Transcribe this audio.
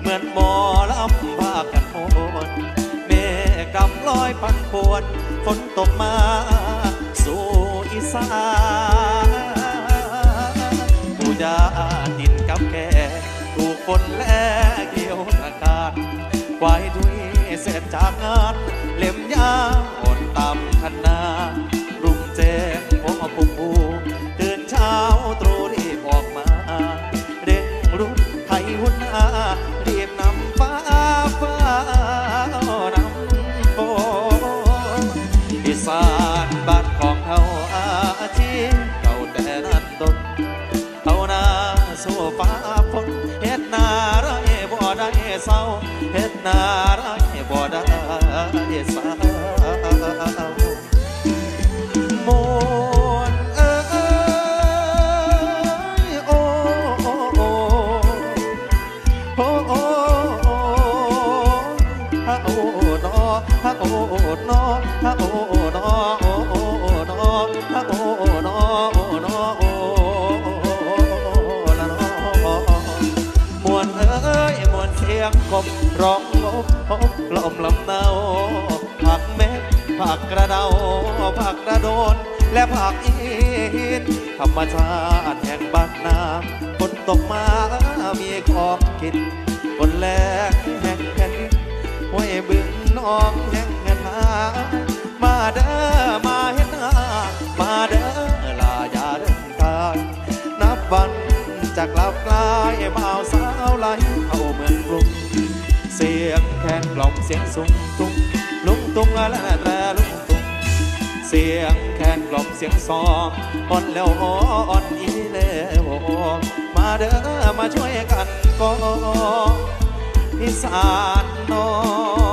เหมือนหมอลำพากันโหนเมฆำลอยพันพวนฝนตกมาสู่อีสานผู้ยาดินกับแก่ถูกฝนและเกี่ยวตะการควายด้วยเสร็จจากงาน เล่มยาอ่อนตามคันนา บ้านของเฮาอาชีเก่าแต่นั้นตนเอานาสู้ฟ้าฝนเฮ็ดนาไรบ่ได้เศร้าเฮ็ดนาไรบ่ได้เศร้ามวนเอ้ยโอ้โอ้โอ้โอ้โอ้ฮะโอ้นอฮะโอ้นอฮะโอ้นอโอ้ มวนเสียงกบร้องลบพบลมลำเนาผักเม็ดผักกระเดาผักกระโดน และผักอีนธรรมชาติแห่งบ้านน้ำฝนตกมามีของกินฝนแลงแห่งแผ่นดินห้วยบึงน้องแห่งเงินหามาเด้อมาเห็นหน้ามาเด้อลาอย่าเดินทางนับวันจากลาบกลายบ่าวสาวไหลเข้าเมือง เสียงแคนกล่อมเสียงสุงตุ้งลุงตุ้งละแตรลุงตุ้งเสียงแคนกล่อมเสียงซองอ่อนแล้วอ่อนอีแล้วมาเด้อมาช่วยกันก็อีสานน้อง